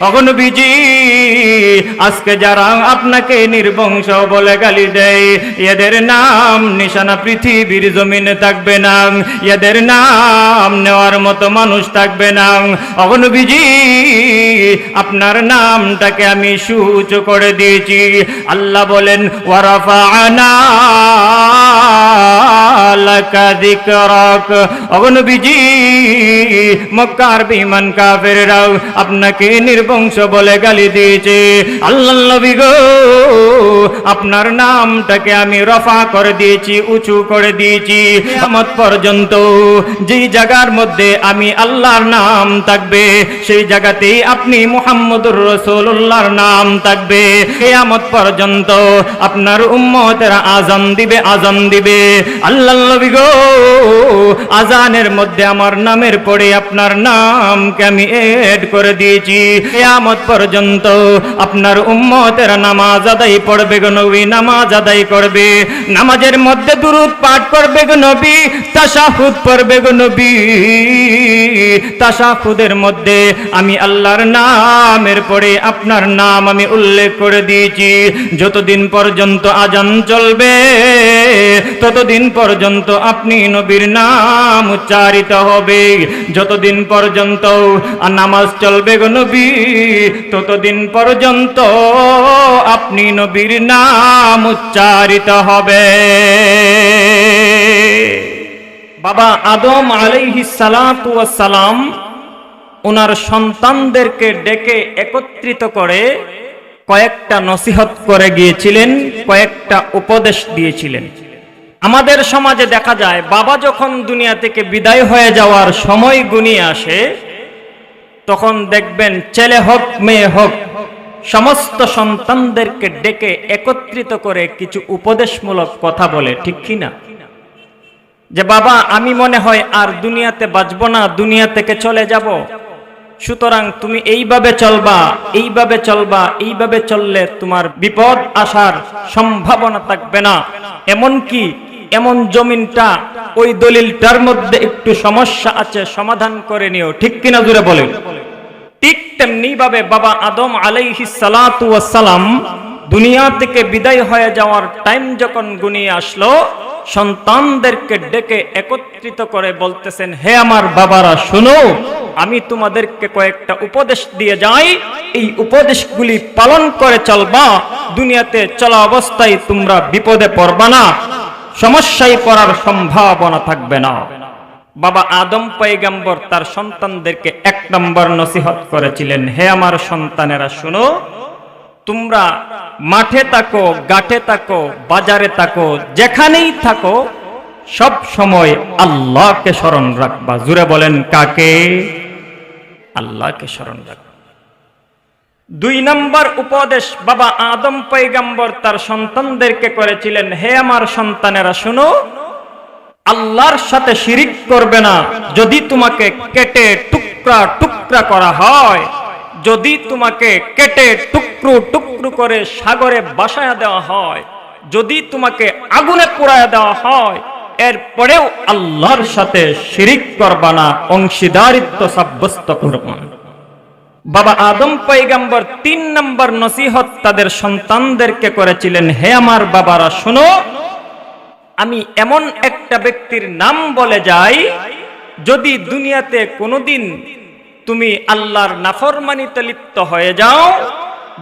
তখন বিজি, আজকে যারা আপনাকে নির্বংশ বলে গালি দেয়, এদের নাম নিশানা পৃথিবীর জমিনে থাকবে না, এদের নাম নেওয়ার মতো মানুষ থাকবে না। অগন বিজি, আপনার নামটাকে আমি সূচ করে দিয়েছি। আল্লাহ বলেন ওয়ারাফা আনা লাকা মক্কার বিমান কাফেররাও আপনাকে নির্বংশ বলে গালি দিয়েছে আল্লাহ গো আপনার নামটাকে আমি রফা করে দিয়েছি উঁচু করে দিয়েছি আমত পর্যন্ত যেই জায়গার মধ্যে আমি আল্লাহর নাম থাকবে সেই জায়গাতেই আপনি মুহাম্মদুর রসুল্লাহর নাম থাকবে। কেয়ামত পর্যন্ত আপনার উম্মতেরা আজান দিবে আজান দিবে। আল্লাহ নবী গো, আজানের মধ্যে আমার নামের পরে আপনার নামকে আমি এড করে দিয়েছি। কেয়ামত পর্যন্ত আপনার উম্মতেরা নামাজ আদায় পড়বে গো নবী, নামাজ আদায় করবে। নামাজের মধ্যে দুরুদ পাঠ করবে গো নবী পড়বে গো নবী। মধ্যে আমি আল্লাহর নামের পরে আপনার নাম আমি উল্লেখ করে দিয়েছি। যতদিন পর্যন্ত আজান চলবে, ততদিন পর্যন্ত আপনি নবীর নাম উচ্চারিত হবে। যতদিন পর্যন্ত নামাজ চলবে গো নবী, ততদিন পর্যন্ত আপনি নবীর নাম উচ্চারিত হবে। বাবা আদম সালাম ওনার সন্তানদেরকে ডেকে একত্রিত করে কয়েকটা নসিহত করে গিয়েছিলেন, কয়েকটা উপদেশ দিয়েছিলেন। আমাদের সমাজে দেখা যায়, বাবা যখন দুনিয়া থেকে বিদায় হয়ে যাওয়ার সময় গুনিয়ে আসে, তখন দেখবেন ছেলে হোক, মেয়ে হোক, সমস্ত সন্তানদেরকে ডেকে একত্রিত করে কিছু উপদেশমূলক কথা বলে, ঠিক কি না? যে বাবা, আমি মনে হয় আর দুনিয়াতে বাঁচব না, দুনিয়া থেকে চলে যাব। সুতরাং তুমি এইভাবে চলবা এইভাবে চলবা, এইভাবে চললে তোমার বিপদ আসার সম্ভাবনা থাকবে না। এমন কি এমন জমিনটা ওই দলিলটার মধ্যে একটু সমস্যা আছে, সমাধান করে নিও। ঠিক কিনা জুড়ে বলেন? ঠিক তেমনি ভাবে বাবা আদম আলাইহি সালাম দুনিয়া থেকে বিদায় হয়ে যাওয়ার টাইম যখন গুনিয়ে আসলো, সন্তানদেরকে ডেকে একত্রিত করে বলতেছেন, হে আমার বাবারা, শুনো, আমি তোমাদেরকে কয়েকটা উপদেশ দিয়ে যাই। এই উপদেশগুলি পালন করে চলবা। দুনিয়াতে চলা অবস্থায় তোমরা বিপদে পড়বা না। সমস্যায় পড়ার সম্ভাবনা থাকবে না। বাবা আদম পয়গাম্বর তার সন্তানদেরকে এক নম্বর নসিহত করেছিলেন, হে আমার সন্তানেরা, শুনো, তোমরা মাঠে থাকো গাঠে থাকো, বাজারে থাকো, যেখানেই থাকো, সব সময় আল্লাহকে স্মরণ রাখবা। জুড়ে বলেন, কাকে? আল্লাহকে স্মরণ রাখবা। দুই নম্বর উপদেশ, বাবা আদম পৈগম্বর তার সন্তানদেরকে করেছিলেন, হে আমার সন্তানেরা, শুনো, আল্লাহর সাথে শিরিক করবে না। যদি তোমাকে কেটে টুকরা টুকরা করা হয়, যদি তোমাকে কেটে টুকরো টুকরো করে সাগরে বাসায় দেওয়া হয়, যদি তোমাকে আগুনে পোড়ায় দেওয়া হয় এরপরেও আল্লাহর সাথে শিরিক করবা না, অংশীদারিত্ব সাব্যস্ত করবা বাবা আদম পৈগম্বর তিন নম্বর নসিহত তাদের সন্তানদেরকে করেছিলেন। হে আমার বাবারা, শোনো, আমি এমন একটা ব্যক্তির নাম বলে যাই, যদি দুনিয়াতে কোনোদিন তুমি আল্লাহর নাফরমানিতে লিপ্ত হয়ে যাও,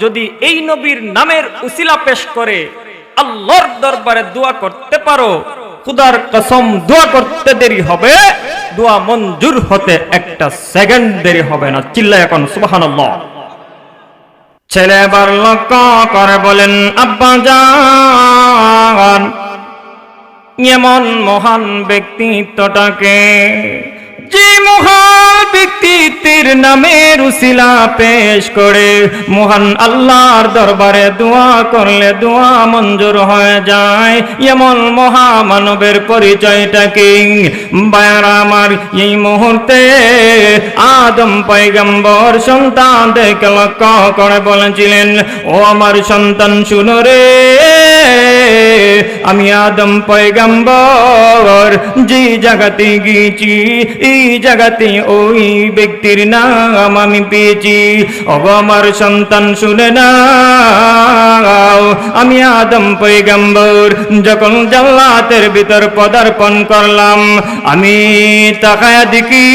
যদি এই নবীর নামের উসিলা পেশ করে আল্লাহর দরবারে দোয়া করতে পারো খুদার কসম দোয়া করতে দেরি হবে, দোয়া মঞ্জুর হতে একটা সেকেন্ড দেরি হবে না। চিল্লা এখন, সুবহানাল্লাহ। ছেলে এবার লক্ষ্য করে বলেন, আব্বা যান এমন মহান ব্যক্তিত্বটাকে যে মহান ব্যক্তিত্বের নামের উসিলা পেশ করে। মহান আল্লাহর দরবারে দোয়া করলে দোয়া মঞ্জুর হয়ে যায়। এমন মহামানবের পরিচয়টাকে বায়ার আমার এই মুহূর্তে আদম করে বলেছিলেন, ও আমার সন্তান শুনো রে, আমি আদম পয়গাম্বর, যে জায়গাতে গিয়েছি, এই জায়গাতে ওই ব্যক্তির নাম আমি পেয়েছি। অগ আমার সন্তান, শুনে না আমি আদম পয়গাম্বর, যখন জাল্লাতের ভিতর পদার্পণ করলাম, আমি তাকায়া দেখি,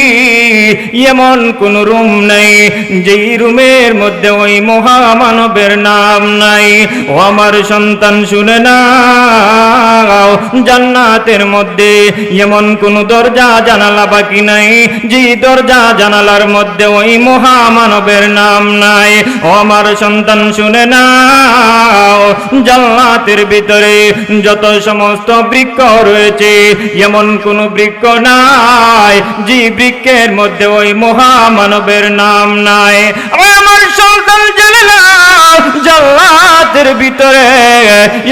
এমন কোন রুম নাই, যেই রুমের মধ্যে ওই মহামানবের নাম নাই। ও আমার সন্তান, শুনে না জান্নাতের মধ্যে এমন কোন দরজা, জানালা বাকি নাই যে দরজা জানালার মধ্যে ওই মহামানবের নাম নাই। আমার সন্তান, শুনে না জান্নাতের ভিতরে যত সমস্ত বৃক্ষ রয়েছে, এমন কোন বৃক্ষ নাই যে বৃক্ষের মধ্যে ওই মহামানবের নাম নাই। আমার সন্তান, জেনে না জান্নাতের ভিতরে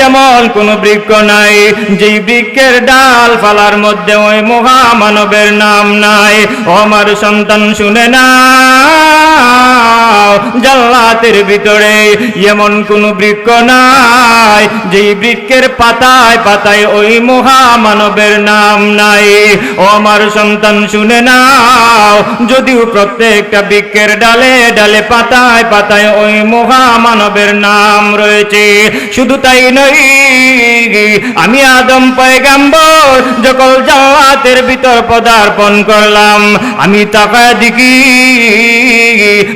এমন কোন বৃক্ষ নাই যেই বৃক্ষের ডাল ফালার মধ্যে ওই মহামানবের নাম নাই। আমার সন্তান শুনে না জাল্লাতের ভিতরে এমন কোন বৃক্ষ নাই, যেই বৃক্ষের পাতায় পাতায় ওই মহামানবের নাম নাই। ও আমার সন্তান শুনে নাও, যদিও প্রত্যেকটা বৃক্ষের ডালে ডালে পাতায় পাতায় ওই মহামানবের নাম রয়েছে, শুধু তাই নয় আমি আদম পয়গাম্বর, যখন জান্নাতের ভিতর পদার্পণ করলাম, আমি তাকায় দেখি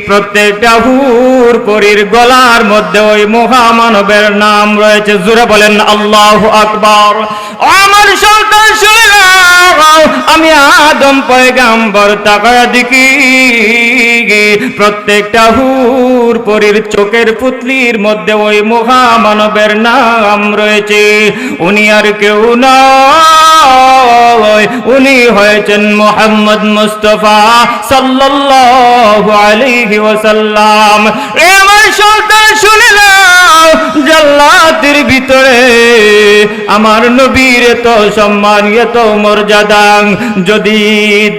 প্রত্যেকটা হুর পরীর গলার মধ্যে ওই মহামানবের নাম রয়েছে। জুড়ে বলেন, আল্লাহ আকবর। আমার সন্তান আমি আদম পয়গাম্বর তাকায়া দেখি। প্রত্যেকটা হুর পরীর চোখের পুতলির মধ্যে ওই মহামানবের নাম রয়েছে। উনি আর কেউ নয়। উনি হয়েছেন মোহাম্মদ মুস্তফা সাল্লাল্লাহু আলাইহি ওয়াসাল্লাম। এ আমার সন্তান শুনে নাও, জান্নাতের ভিতরে আমার নবীর এত সম্মান, এত মর্যাদা। যদি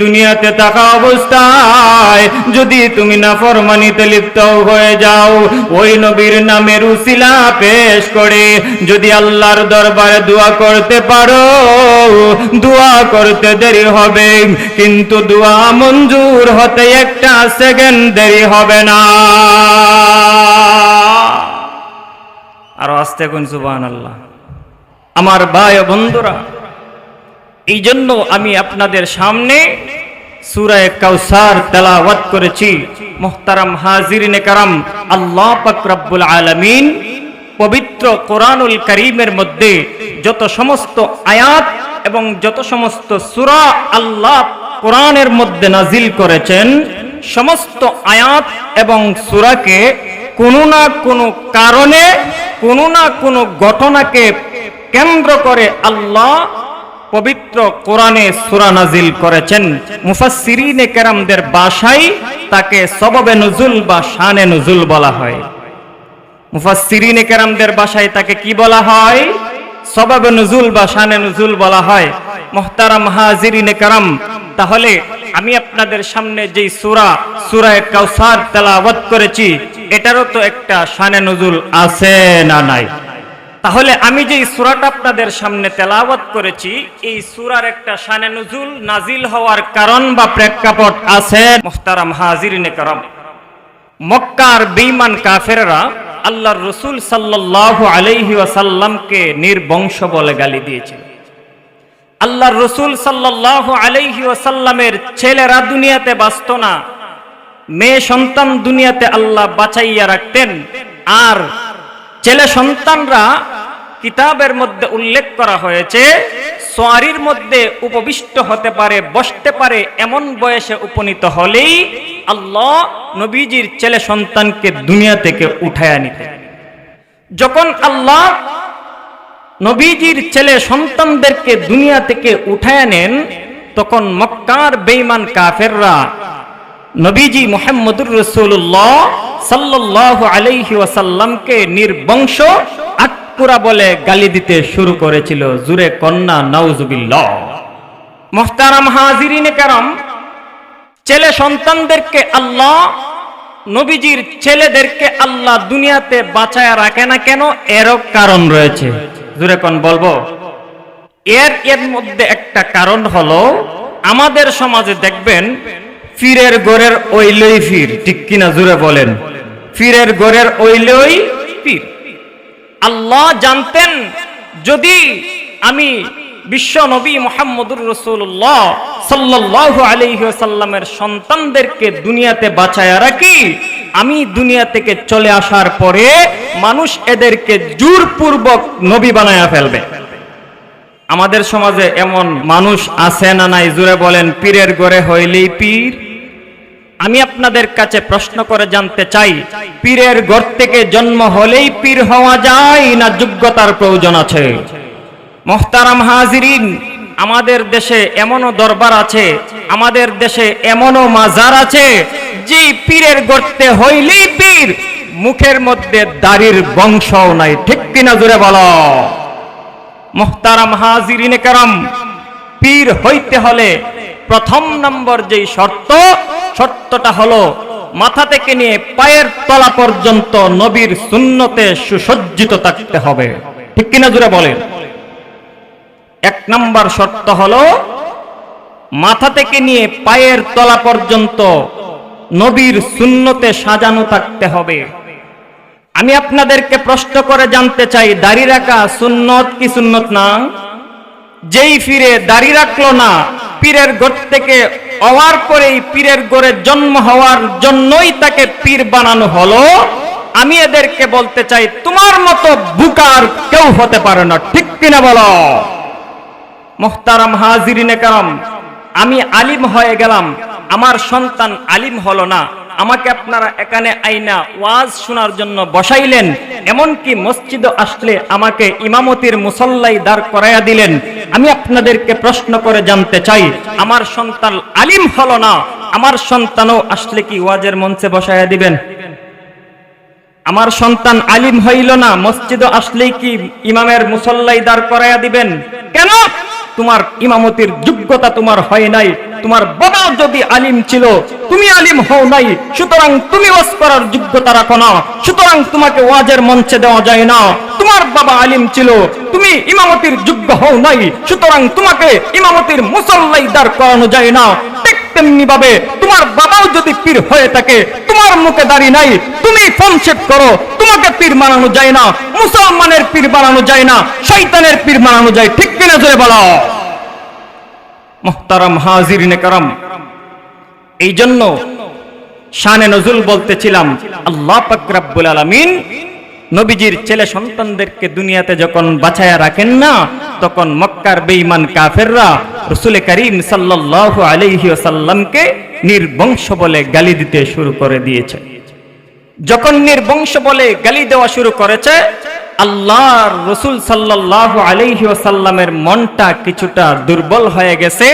দুনিয়াতে থাকা অবস্থায় যদি তুমি না ফরমানিতে লিপ্ত হয়ে যাও, ওই নবীর নামের উসিলা পেশ করে যদি আল্লাহর দরবারে দোয়া করতে পারো দোয়া করতে দেরি হবে। কিন্তু দোয়া মঞ্জুর হতে একটা সেকেন্ড দেরি হবে না। আরও আস্তে কোন সুবান আল্লাহ আমার ভাই বন্ধুরা এই জন্য আমি আপনাদের সামনে সুরায় কাউসার তেলাওয়াত করেছি। মোহতারাম হাজিরিনে কারাম, আল্লাহ আলামিন পবিত্র কোরআনুল করিমের মধ্যে যত সমস্ত আয়াত এবং যত সমস্ত সুরা আল্লাহ কোরআনের মধ্যে নাজিল করেছেন, সমস্ত আয়াত এবং সুরাকে কোনো না কোনো কারণে, কোনো না কোনো ঘটনাকে কেন্দ্র করে আল্লাহ পবিত্র কোরআনে সুরা নাজিল করেছেন। মুফাসসিরিনে কেরামদের ভাষায় তাকে সববে নজুল বা শানে নজুল বলা হয়। মুফাসসিরিনে কেরামদের বাসায় তাকে কি বলা হয়? সবাবে নজুল বা শানে নজুল বলা হয়। মোহতারাম হাজিরিনে কারাম, তাহলে আমি আপনাদের সামনে যেই সুরা, সূরায়ে কাউসার তেলাওয়াত করেছি, এটারও তো একটা শানে নজুল আছে না নাই? তাহলে আমি যে সূরাটা আপনাদের সামনে তেলাওয়াত করেছি, এই সূরার একটা শানে নজুল নাজিল হওয়ার কারণ বা প্রেক্ষাপট আছে মুহতারাম হাজিরিনে কারাম। মক্কার বেঈমান কাফেররা আল্লাহর রসুল সাল্লাল্লাহু আলাইহি ওয়াসাল্লামকে নির্বংশ বলে গালি দিয়েছিল। আল্লাহর রসুল সাল্লাল্লাহু আলাইহি ওয়াসাল্লামের ছেলেরা দুনিয়াতে বাঁচত না, মেয়ে সন্তান দুনিয়াতে আল্লাহ বাঁচাইয়া রাখতেন, আর ছেলে সন্তানরা কিতাবের মধ্যে উল্লেখ করা হয়েছে, সোয়ারির মধ্যে উপবিষ্ট হতে পারে, বসতে পারে এমন বয়সে উপনীত হলেই আল্লাহ নবীজির ছেলে সন্তানকে দুনিয়া থেকে উঠায় নিতেন। যখন আল্লাহ নবীজির ছেলে সন্তানদেরকে দুনিয়া থেকে উঠায় নেন, তখন মক্কার বেঈমান কাফেররা নবীজি মোহাম্মদুর রসুল্লাহ সাল্লাহ আলাইহি ওয়াসাল্লামকে নির্বংশ আটকুরা বলে গালি দিতে শুরু করেছিল। জুরে কন্যা, নাউজুবিল্লাহ। মোহতারাম হাজিরিনে কারম ছেলে সন্তানদেরকে আল্লাহ, নবীজির ছেলেদেরকে আল্লাহ দুনিয়াতে বাঁচায় রাখে না কেন? এরও কারণ রয়েছে। জুরে কোন বলব? এর এর মধ্যে একটা কারণ হলো, আমাদের সমাজে দেখবেন, ফিরের গোরের ওইলই ফির, ঠিক কিনা জুড়ে বলেন? ফিরের গোরের ওইলই পীর আল্লাহ জানতেন, যদি আমি বিশ্ব নবী মোহাম্মদুর রসুল্লাহ সাল্লাহ আলহিসাল্লামের সন্তানদেরকে দুনিয়াতে বাঁচায় রাখি। আমি দুনিয়া থেকে চলে আসার পরে মানুষ এদেরকে জোরপূর্বক নবী বানায়া ফেলবে। আমাদের সমাজে এমন মানুষ আছে না নাই? জুড়ে বলেন, পীরের গড়ে হইলেই পীর। আমি আপনাদের কাছে প্রশ্ন করে জানতে চাই, পীরের ঘর থেকে জন্ম হলেই পীর হওয়া যায় না যোগ্যতার প্রয়োজন আছে? মোহতারাম হাজিরিন, আমাদের দেশে এমনও দরবার আছে, আমাদের দেশে এমনও মাজার আছে যে পীরের গর্তে হইলেই পীর, মুখের মধ্যে দাড়ির বংশও নাই, ঠিক কিনা জুড়ে বলো? মোহতারাম হাজিরিনে কারাম, পীর হইতে হলে প্রথম নম্বর যেই শর্ত, শর্তটা হলো মাথা থেকে নিয়ে পায়ের তলা পর্যন্ত নবীর সুন্নতে সুসজ্জিত থাকতে হবে, ঠিক কিনা জুড়ে বলেন? এক নম্বর শর্ত হলো, মাথা থেকে নিয়ে পায়ের তলা পর্যন্ত নবীর শূন্যতে সাজানো থাকতে হবে। আমি আপনাদেরকে প্রশ্ন করে জানতে চাই, দাড়ি রাখা সুন্নত কি সুন্নত না? যেই ফিরে দাড়ি রাখল না, পীরের ঘর থেকে হওয়ার পরেই পীরের ঘরে জন্ম হওয়ার জন্যই তাকে পীর বানানো হলো। আমি এদেরকে বলতে চাই, তোমার মতো বুকার কেউ হতে পারে না, ঠিক কিনা বলো? মোহতারাম হাজিরিনে কারাম আমি আলিম হয়ে গেলাম। আমার সন্তান আলিম হলো না। আমাকে আপনারা এখানে আইনা ওয়াজ শোনার জন্য বসাইলেন, এমনকি মসজিদে আসলে আমাকে ইমামতির মুসল্লাই দাঁড় করাইয়া দিলেন। আমি আপনাদেরকে প্রশ্ন করে জানতে চাই, আমার সন্তান আলিম হলো না? আমার সন্তানও আসলে কি ওয়াজের মঞ্চে বসাইয়া দিবেন? আমার সন্তান আলিম হইল না, মসজিদে আসলেই কি ইমামের মুসল্লাই দাঁড় করাইয়া দিবেন? কেন? তোমার ইমামতির যোগ্যতা তোমার হয় নাই। তোমার বাবা যদি আলিম ছিল, তুমি আলিম হও নাই। সুতরাং তুমি ওয়াজ করার যোগ্যতা রাখো না। সুতরাং তোমাকে ওয়াজের মঞ্চে দেওয়া যায় না। তোমার বাবা আলিম ছিল, তুমি ইমামতির যোগ্য হও নাই। সুতরাং তোমাকে ইমামতির মুসল্লাই দাঁড় করানো যায় না। তেমনি ভাবে তোমার বাবাও যদি পীর হয়ে থাকে, তোমার মুখে দাড়ি নাই তুমি ফোনশেপ করো। তোমাকে পীর বানানো যায় না, মুসলমানের পীর বানানো যায় না শৈতানের পীর বানানো যায়। ঠিক কিনা জোরে বলো? মোহতারাম হাজিরিনে কারাম এই জন্য শানে নজুল বলতেছিলাম, আল্লাহ পাকরাব্বুল আলামিন নবীজির ছেলে সন্তানদেরকে দুনিয়াতে যখন বাছায়া রাখেন না, তখন মক্কার বেঈমান কাফেররা রসুল করিম সাল্লাহ আলহি আসাল্লামকে নির্বংশ বলে গালি দিতে শুরু করে দিয়েছে। যখন নির্বংশ বলে গালি দেওয়া শুরু করেছে আল্লাহর রসুল সাল্লাহ আলহি ওসাল্লামের মনটা কিছুটা দুর্বল হয়ে গেছে,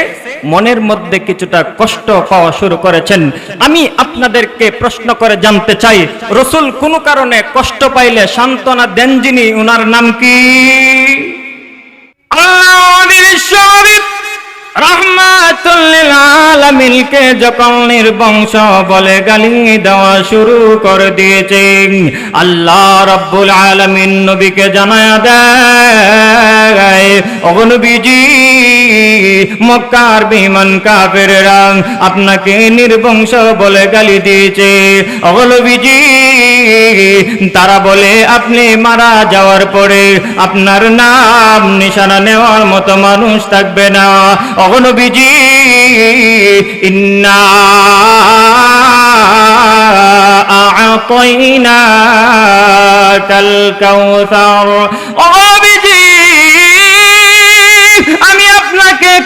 মনের মধ্যে কিছুটা কষ্ট পাওয়া শুরু করেছেন। আমি আপনাদেরকে প্রশ্ন করে জানতে চাই, রসুল কোনো কারণে কষ্ট পাইলে সান্ত্বনা দেন যিনি উনার নাম কি? আল্লাহর শরীফ রহমাতুল্লিল আলামিনকে যখন নির্বংশ বলে গালি দেওয়া শুরু করে দিয়েছে, আল্লাহ রব্বুল আলামিন নবীকে জানায়া দেয় অগনবীজি মক্কার বিমান কাফেররা আপনাকে নির্বংশ বলে গালি দিয়েছে। অগনবীজি তারা বলে, আপনি মারা যাওয়ার পরে আপনার নাম, নিশানা নেওয়ার মতো মানুষ থাকবে না। অগনবীজি ইন্না আ'তাইনা কাল কাউসার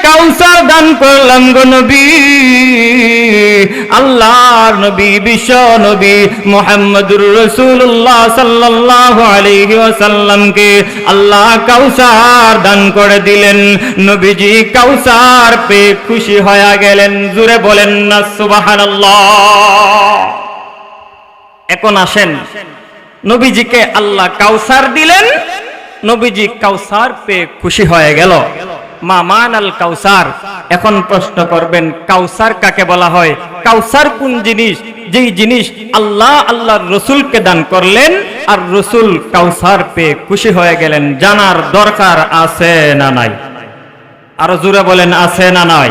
কাউসার দান করলাম গো নবী। আল্লাহর নবী, বিশ্ব নবী মোহাম্মদুর রসুল্লাহ সাল্লাল্লাহু আলাইহি ওয়াসাল্লামকে আল্লাহ কাউসার দান করে দিলেন। নবীজি কাউসার পেয়ে খুশি হয়ে গেলেন। জুড়ে বলেন না, সুবহানাল্লাহ। এখন আসেন। নবীজিকে আল্লাহ কাউসার দিলেন। নবীজি কাউসার পেয়ে খুশি হয়ে গেল। মা কাউসার। এখন প্রশ্ন করবেন, কাউসার কাকে বলা হয়? কাউসার কোন জিনিস? যেই জিনিস আল্লাহ রসুলকে দান করলেন, আর রসুল কাউসার পেয়ে খুশি হয়ে গেলেন। জানার দরকার আছে না নাই? জোরে বলেন, আছে না নাই?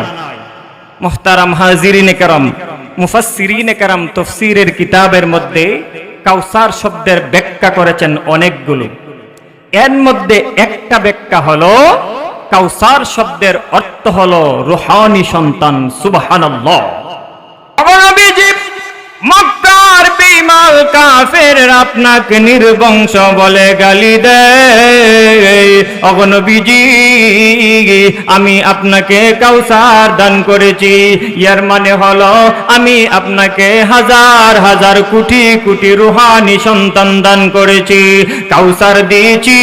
মুহতারাম হাজিরিনে কারাম, মুফাসসিরিনে কারাম তফসিরের কিতাবের মধ্যে কাউসার শব্দের ব্যাখ্যা করেছেন অনেকগুলো। এর মধ্যে একটা ব্যাখ্যা হলো কাউসার শব্দের অর্থ হলো রুহানি সন্তান সুবহানাল্লাহ। মক্কার বিমাল কাফের আপনাকে নির্বংশ বলে গালি দেয়। আমি আপনাকে কাউসার দান করেছি। ইয়ার মানে হলো, আমি আপনাকে হাজার হাজার কোটি কোটি রুহানি সন্তান দান করেছি। কাউসার দিয়েছি,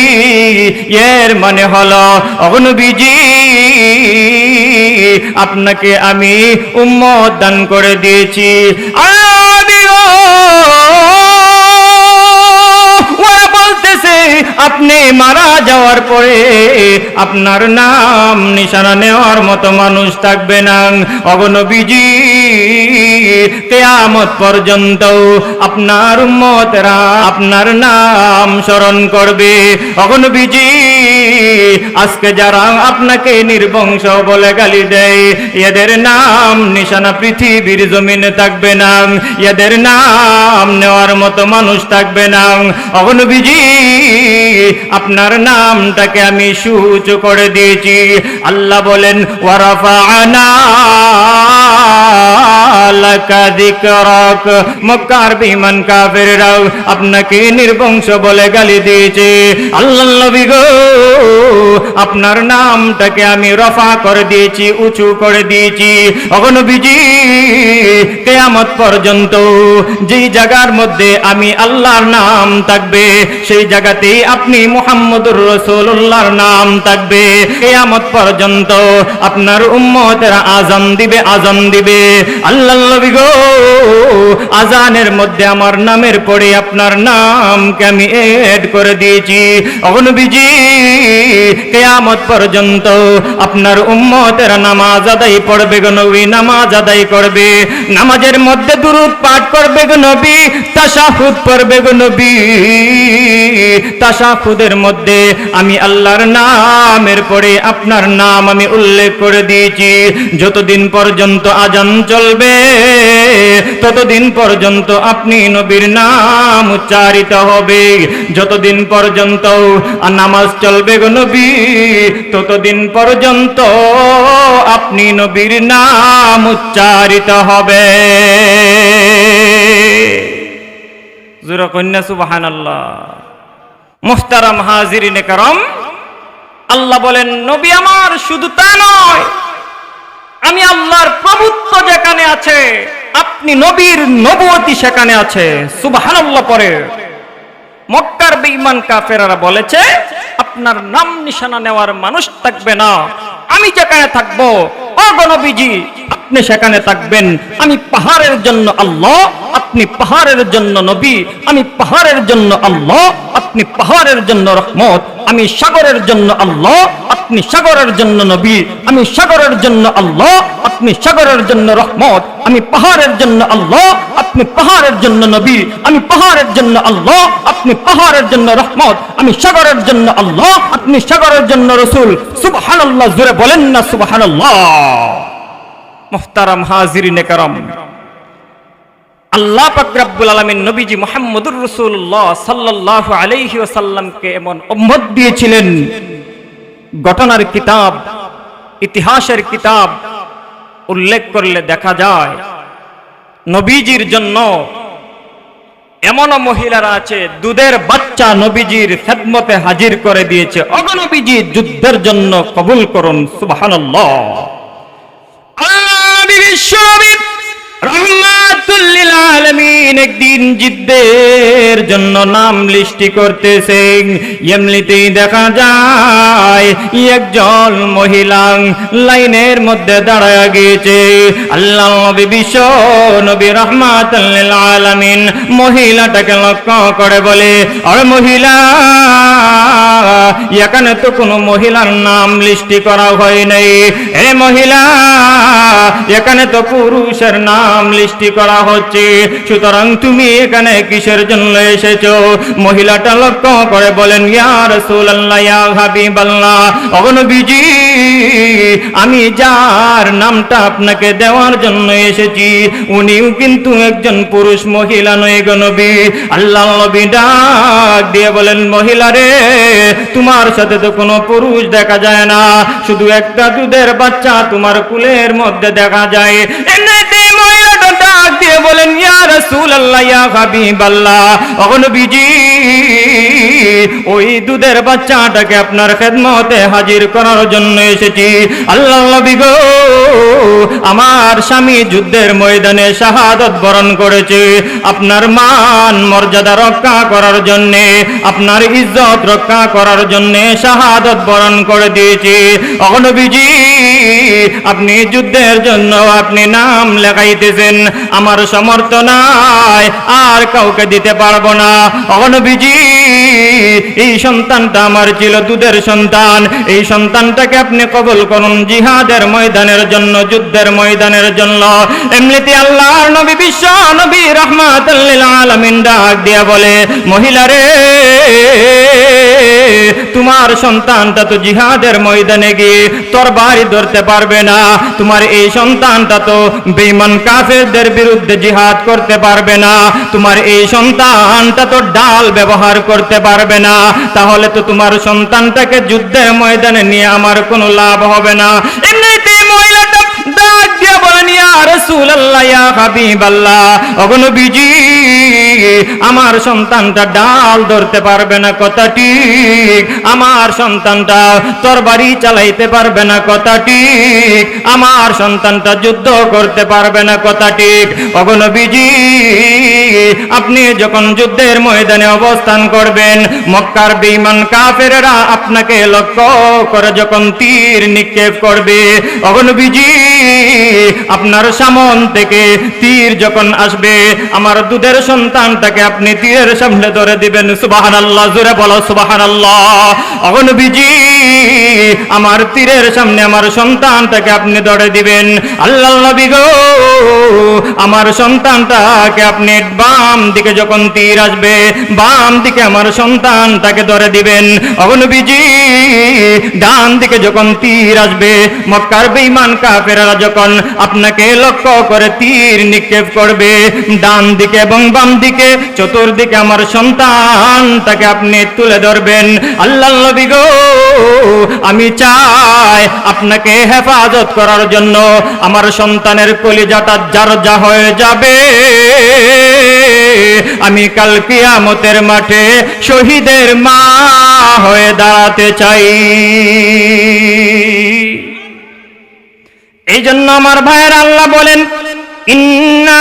এর মানে হলো অগনবীজি আপনাকে আমি উম্মত দান করে দিয়েছি। আমিও আপনি মারা যাওয়ার পরে আপনার নাম, নিশানা নেওয়ার মতো মানুষ থাকবে না। অগনবীজি কেয়ামত পর্যন্ত আপনার উম্মতেরা আপনার নাম স্মরণ করবে। অগনবীজি আজকে যারা আপনাকে নির্বংশ বলে গালি দেয়, এদের নাম, নিশানা পৃথিবীর জমিনে থাকবে না। এদের নাম নেওয়ার মতো মানুষ থাকবে না। অগনবীজি আপনার নামটাকে আমি সূচ করে দিয়েছি। আল্লাহ বলেন ওয়ারাফানা লাকা যিকরাক মক্কার বিমান কাফেররাও আপনাকে নির্বংশ বলে গালি দিয়েছে আল্লাহ নবী গো আপনার নামটাকে আমি রফা করে দিয়েছি উঁচু করে দিয়েছি পর্যন্ত যেই জায়গার মধ্যে আমি আল্লাহর নাম থাকবে সেই জায়গাতেই আপনি মুহাম্মদুর রসুল্লাহর নাম থাকবে কেয়ামত পর্যন্ত আপনার উম্মতেরা আজান দিবে আজান দিবে। আল্লাহ নবী গো আজানের মধ্যে আমার নামের পরে আপনার নামকে আমি এড করে দিয়েছি? অগনবীজি কেয়ামত পর্যন্ত আপনার উম্মতেরা নামাজ আদায় পড়বে গো নবী, নামাজ আদায় করবে। নামাজের মধ্যে দুরুদ পাঠ করবে গো নবী, তাশাহুদ পড়বে গো নবী। তাশাহুদের মধ্যে আমি আল্লাহর নামের পরে আপনার নাম আমি উল্লেখ করে দিয়েছি। যতদিন পর্যন্ত আজান চলবে ততদিন পর্যন্ত আপনি নবীর নাম উচ্চারিত হবে। যতদিন পর্যন্ত নামাজ চলবে গো নবী, ততদিন পর্যন্ত আপনি নবীর নাম উচ্চারিত হবে। কন্যা সুবাহান আল্লাহ কারম, আল্লাহ বলেন, নবী আমার শুধু তা নয়, আমি আল্লাহর প্রভুত্ব যেখানে আছে আপনি নবীর নবতী সেখানে আছে। সুবহানাল্লাহ পরে। মক্কার বেঈমান কাফেরারা বলেছে, আপনার নাম নিশানা নেওয়ার মানুষ থাকবে না। আমি যেখানে থাকব অগণবীজি আপনি সেখানে থাকবেন। আমি পাহাড়ের জন্য আল্লাহ, আপনি পাহাড়ের জন্য নবী, আমি পাহাড়ের জন্য আল্লাহ, আপনি পাহাড়ের জন্য রহমত। আমি সাগরের জন্য আল্লাহ, আপনি সাগরের জন্য নবী, আমি সাগরের জন্য আল্লাহ, আপনি সাগরের জন্য রহমত, আমি পাহাড়ের জন্য আল্লাহ, আপনি পাহাড়ের জন্য নবী, আমি পাহাড়ের জন্য আল্লাহ, আপনি পাহাড়ের জন্য রহমত, আমি সাগরের জন্য আল্লাহ, আপনি সাগরের জন্য রসুল। সুবহানাল্লাহ জুড়ে বলেন না সুবহানাল্লাহ। মুহতারাম হাজিরিনে কারাম। আল্লাহ পাক রব্বুল আলামিন নবীজি মুহাম্মদুর রাসূলুল্লাহ সাল্লাল্লাহু আলাইহি ওয়াসাল্লামকে এমন উম্মত দিয়েছিলেন। ঘটনার কিতাব, ইতিহাসের কিতাব উল্লেখ করলে দেখা যায়, নবীজির জন্য এমনও মহিলারা আছে, দুধের বাচ্চা নবীজির খেদমতে হাজির করে দিয়েছে। অগনবীজি যুদ্ধের জন্য কবুল করুন, সুবহানাল্লাহ। আল্লাহ জিদ্দের জন্য নাম করতেছে এমনিতেই দেখা যায়, একজন মহিলা লাইনের মধ্যে দাঁড়ায় গিয়েছে। আল্লাহ নবী বিশ্ব নবী আলামিন মহিলাটাকে লক্ষ্য করে বলে, আর মহিলা, এখানে তো কোনো মহিলার নাম লিস্টি করা হয় নাই। এ মহিলা, এখানে তো পুরুষের নাম নাম লিস্টি করা হচ্ছে। সুতরাং তুমি এখানে কিসের জন্য এসেছ? মহিলাটা লক্ষ্য করে বলেন, ইয়া রাসূলুল্লাহ, ইয়া আমি যার নামটা আপনাকে দেওয়ার জন্য এসেছি, উনিও কিন্তু একজন পুরুষ মহিলা নয় গনবী আল্লাহ নবী ডাক দিয়ে বলেন, মহিলা রে, তোমার সাথে তো কোনো পুরুষ দেখা যায় না। শুধু একটা দুধের বাচ্চা তোমার কুলের মধ্যে দেখা যায়। দিয়ে বলেন ইয়া রাসূলুল্লাহ ইয়া হাবিবাল্লাহ। অগনবীজি ওই দুধের বাচ্চাটাকে আপনার খেদমতে হাজির করার জন্য এসেছি। আল্লাহ নবী গো, আমার স্বামী যুদ্ধের ময়দানে শাহাদত বরণ করেছে। আপনার মান, মর্যাদা রক্ষা করার জন্য, আপনার ইজ্জত রক্ষা করার জন্য শাহাদত বরণ করে দিয়েছি। অগনবীজি আপনি যুদ্ধের জন্য আপনি নাম লেখাইতেছেন। আমার সমর্থ আর কাউকে দিতে পারব না। অগনবীজি এই সন্তানটা আমার ছিল দুধের সন্তান। এই সন্তানটাকে আপনি কবল করুন জিহাদের ময়দানের জন্য, যুদ্ধের ময়দানের জন্য। এমনিতে আল্লাহর নবী বিশ্ব নবী রহমাতুল্লিল আলামিন ডাক দিয়া বলে, মহিলা রে, তোমার সন্তানটা তো জিহাদের ময়দানে গিয়ে তোর বাড়ি ধরতে পারবে না। তোমার এই সন্তানটা তো বেঈমান কাফেরদের বিরুদ্ধে জিহাদ করতে পারবে না। তোমার এই সন্তানটা তো ডাল ব্যবহার করতে পারবে না, তাহলে তো তোমার সন্তানটাকে যুদ্ধের ময়দানে নিয়ে আমার কোনো লাভ হবে না। এমনিতে মহিলাটা ডাক দিয়া বলেন ইয়া রাসূলুল্লাহ, ইয়া হাবিবাল্লাহ অগনবীজি আমার সন্তানটা ডাল ধরতে পারবে না কথা ঠিক। আমার সন্তানটা তরবারি চালাইতে পারবে না কথা ঠিক। আমার সন্তানটা যুদ্ধ করতে পারবে না কথা ঠিক। অগনবীজি আপনি যখন যুদ্ধের ময়দানে অবস্থান করবেন, মক্কার বেঈমান কাফেরেরা আপনাকে লক্ষ্য করে যখন তীর নিক্ষেপ করবে অগনবীজি আপনার সামন থেকে তীর যখন আসবে, আমার দুধের সন্তানটাকে আপনি তীরের সামনে ধরে দিবেন। সুবাহান আল্লাহ জোরে বলো সুবাহান আল্লাহ অগনবীজি আমার তীরের সামনে আমার সন্তানটাকে আপনি ধরে দিবেন। আল্লাহ নবী গো, আমার সন্তানটাকে আপনি বাম দিকে যখন তীর আসবে, বাম দিকে আমার সন্তানটাকে ধরে দিবেন। অগনবীজি ডান দিকে যখন তীর আসবে, মক্কার বেঈমান কাফেরা যখন আপনাকে লক্ষ্য করে তীর নিক্ষেপ করবে, ডান দিকে এবং বাম দিকে চতুর্দিকে আমার সন্তান, তাকে আপনি তুলে ধরবেন। আল্লাহ নবী গো, আমি চাই আপনাকে হেফাজত করার জন্য। আমার সন্তানের কলিজাটা যার যা হয়ে যাবে, আমি কাল কিয়ামতের মাঠে শহীদের মা হয়ে দাঁড়াতে চাই। এই জন্য আমার ভাইয়ের আল্লাহ বলেন, ইন্না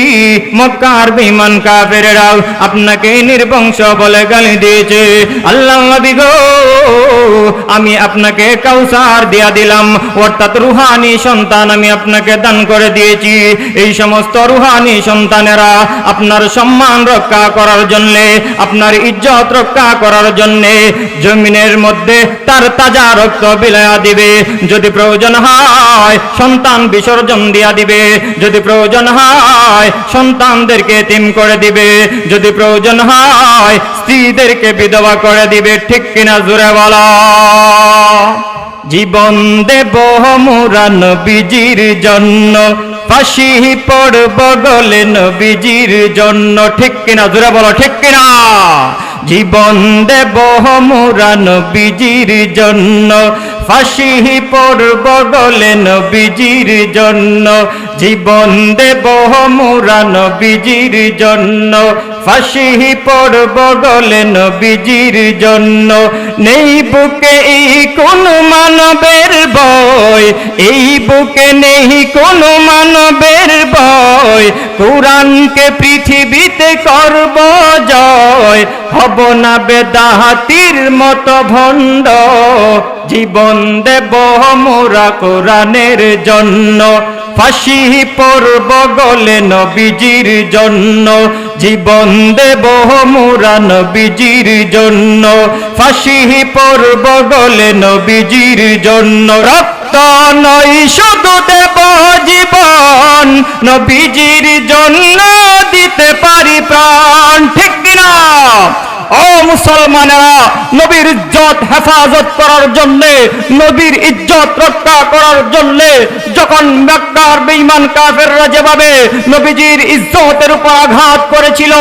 মক্কার বিমান কাফেরেরাও আপনাকে নির্বংশ বলে গালি দিয়েছে। আল্লাহ নবী গো, আমি আপনাকে কাউসার দিয়া দিলাম, অর্থাৎ রুহানি সন্তান আমি আপনাকে দান করে দিয়েছি। এই সমস্ত রুহানি সন্তানেরা আপনার সম্মান রক্ষা করার আপনার ইজ্জত রক্ষা করার জন্য জমিনের মধ্যে তার তাজা রক্ত বিলায়া দিবে। যদি প্রয়োজন হয়, সন্তান বিসর্জন দিয়া দিবে। যদি প্রয়োজন হয় সন্তানদেরকে তিম করে দিবে। যদি প্রয়োজন হয়, স্ত্রীদেরকে বিধবা করে দিবে। ঠিক কিনা জুড়ে বলা জীবন দেব মোরা নবীজির জন্য। ফাঁসি পড়ব গলে নবীজির জন্য। ঠিক কিনা জোরে বলো ঠিক কিনা? জীবন দেব মোরা নবীজির জন্য। ফাঁসি পড়ব গলে নবীজির জন্য। জীবন দেব মোরা নবীজির জন্য। ফাঁসি পড়ব গলে নবীজির জন্য। নেই বুকে এই কোন মানবের বয় এই বুকে নেই কোন মানবের বয় কোরআনকে পৃথিবীতে করব জয়, হব না বেদাহাতির মতো ভণ্ড। জীবন দেব মোরা কোরআনের জন্য। ফাঁসি পড়ব গলে নবীজির জন্য। জীবন দেব মোরা নবীজির জন্য। ফাঁসি পর্ব গলে নবীজির জন্য। রক্ত নয়, শুধু দেব জীবন। নবীজির জন্য দিতে পারি প্রাণ। ঠিক কিনা? ও মুসলমানেরা, নবীর ইজ্জত হেফাজত করার জন্য, নবীর ইজ্জত রক্ষা করার জন্য যখন মক্কার বেঈমান কাফেররা যেভাবে নবীজির ইজ্জতের উপর আঘাত করেছিল,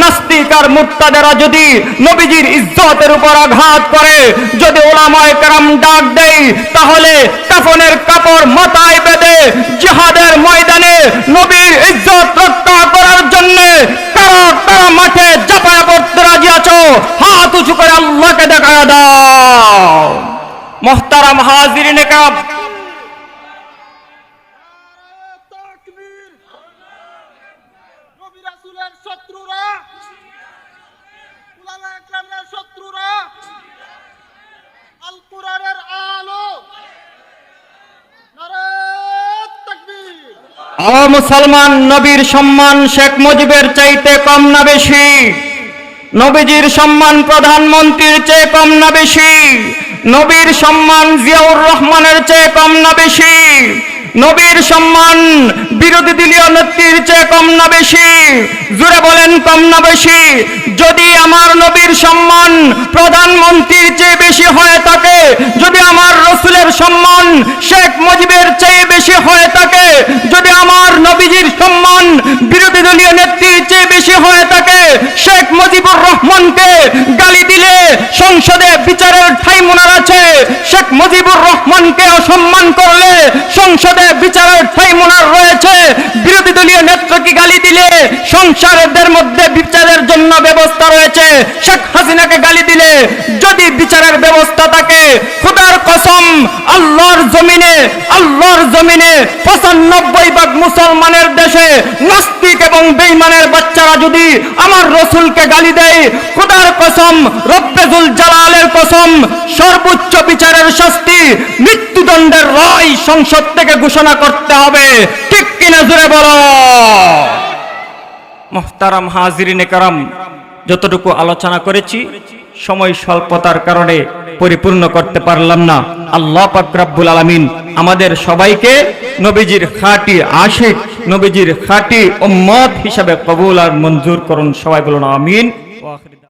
নাস্তিক আর মুক্তাদেরা যদি নবীজির ইজ্জতের উপর আঘাত করে, যদি ওলামায় কারাম ডাক দেয়, তাহলে কাফনের কাপড় মাথায় বেঁধে জিহাদের ময়দানে নবীর ইজ্জত রক্ষা করার জন্য কারা কারা মাঠে চাপায় পড়তে রাজি আছো? হাত উঁচু করে আল্লাহকে দেখা দাও। মোহতারাম হাজিরিনে কাপ তাকবীর নবী রাসূলের শত্রুরা উলামা একরামের শত্রুরা আল কুরআনের আলো নারে তাকবীর ও মুসলমান, নবীর সম্মান শেখ মুজিবের চাইতে কম না বেশি। নবীজির সম্মান প্রধানমন্ত্রীর চেয়ে কম না বেশি। নবীর সম্মান জিয়াউর রহমানের চেয়ে কম না বেশি। নবীর সম্মান বিরোধী দলীয় নেত্রীর চেয়ে কম না বেশি। জুড়ে বলেন, কম না বেশি। যদি আমার নবীর সম্মান প্রধানমন্ত্রীর চেয়ে বেশি হয়ে থাকে, যদি আমার রসুলের সম্মান শেখ মুজিবের চেয়ে বেশি হয়ে থাকে, যদি আমার নবীজির সম্মান বিরোধী দলীয় নেত্রীর চেয়ে বেশি হয়ে থাকে, শেখ মুজিবুর রহমানকে গালি দিলে সংসদে বিচারের মনে আছে, শেখ মুজিবুর রহমানকে অসম্মান করলে সংসদে বিচারের মনার রয়েছে দলীয় নেত্রকে গালি দিলে সংসারদের মধ্যে বিচারের জন্য ব্যবস্থা রয়েছে। শেখ হাসিনাকে গালি দিলে যদি বিচারের ব্যবস্থা থাকে, খুদার কসম আল্লাহর জমিনে আল্লাহর জমিনে পঁচানব্বই ভাগ মুসলমানের দেশে নাস্তিক এবং বেইমানের বাচ্চারা যদি আমার রসুলকে গালি দেয়, খুদার কসম, রব্বেজুল জালালের কসম, সর্বোচ্চ বিচারের শাস্তি মৃত্যুদণ্ডের রায় সংসদ থেকে ঘোষণা করতে হবে। ঠিক কিনা জুড়ে বলো। মোহতারাম হাজিরিনে কারাম যতটুকু আলোচনা করেছি, সময় স্বল্পতার কারণে পরিপূর্ণ করতে পারলাম না। আল্লাহ পাক রাব্বুল আলামিন আমাদের সবাইকে নবীজির খাটি আশিক, নবীজির খাটি উম্মত হিসাবে কবুল আর মঞ্জুর করুন। সবাই বলুন আমিন।